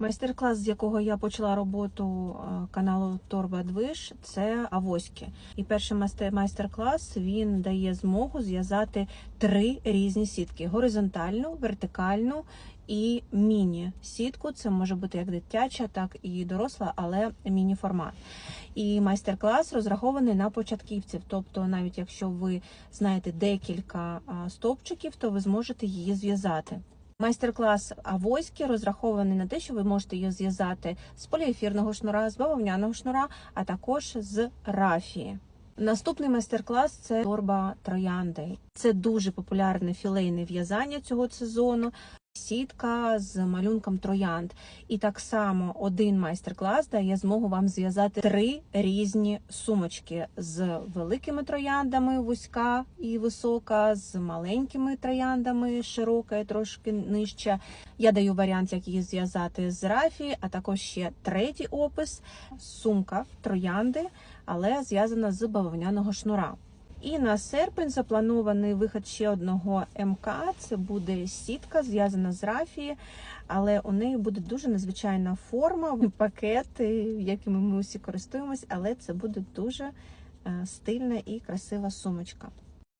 Майстер-клас, з якого я почала роботу е, каналу Торба Движ, це авоськи. І перший майстер- майстер-клас він дає змогу зв'язати три різні сітки: горизонтальну, вертикальну і міні-сітку. Це може бути як дитяча, так і доросла, але міні-формат. І майстер-клас розрахований на початківців. Тобто, навіть якщо ви знаєте декілька стовпчиків, то ви зможете її зв'язати. Майстер-клас авоськи розрахований на те, що ви можете її зв'язати з поліефірного шнура, з бавовняного шнура, а також з рафії. Наступний майстер-клас це торба троянди. Це дуже популярне філейне в'язання цього сезону. Сітка з малюнком троянд. І так само один майстер-клас дає змогу вам зв'язати три різні сумочки з великими трояндами, вузька і висока, з маленькими трояндами, широка і трошки нижча. Я даю варіант, як її зв'язати з рафії, а також ще третій опис сумка троянди, але зв'язана з бавовняного шнура. І на серпень запланований вихід ще одного МК. Це буде сітка, зв'язана з рафії, але у неї буде дуже незвичайна форма, пакети, якими ми усі користуємось, але це буде дуже е, стильна і красива сумочка.